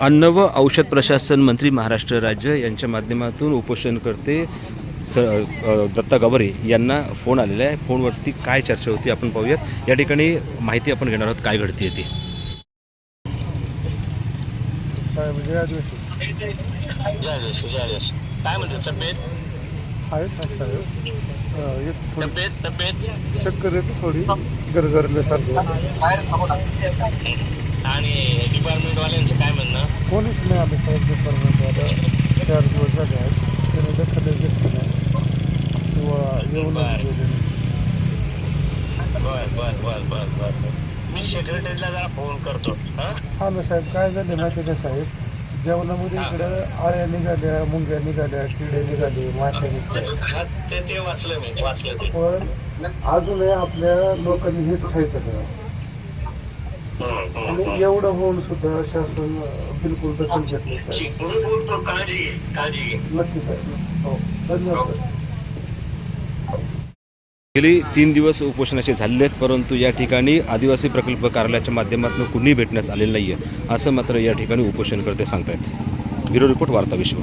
अन्न व औषध प्रशासन मंत्री महाराष्ट्र राज्य यांच्या माध्यमातून उपोषणकर्ते स दत्ता गवारे यांना फोन आलेला आहे. फोनवरती काय चर्चा होती आपण पाहूयात. या ठिकाणी माहिती आपण घेणार आहोत. काय घडते ती? साहेब जय आदिवासी. झालेस झालेस काय म्हणते? तब्येत? आहेत ना साहेब. अं, एक थोडी. तब्येत? तब्येत? चक्कर येते थोडी. गरगरल्यासारखं. आणि कोणीच नाही आलं साहेब डिपार्टमेंटवाला चार दिवस झाले आहेत. त्याने दखल घेतली नाही. किंवा येऊन बरं. बर बर बर बर मी सेक्रेटरीला जरा फोन करतो. हा? हा ना साहेब काय झालं माहिती का साहेब? जेवणामध्ये इकडं आळ्या निघाल्या मुंग्या निघाल्या किडे निघाले माश्या निघाल्या हा, ते ते वाचलं मी वाचलं ते. पण अजूनही आपल्या लोकांनी हेच खायचं का आणि. एवढं होऊन सुद्धा शासन बिलकुल दखल घेत नाही साहेब. ठीक. मी बोलतो काळजी घे काळजी घे. नक्की साहेब. हो धन्यवाद साहेब. गेली तीन दिवस उपोषणाचे झालेले आहेत परंतु या ठिकाणी आदिवासी प्रकल्प कार्यालयाच्या माध्यमातून कुणी भेटण्यास आलेलं नाही आहे असं मात्र या ठिकाणी उपोषणकर्ते सांगतायत. ब्युरो रिपोर्ट वार्ता विश्व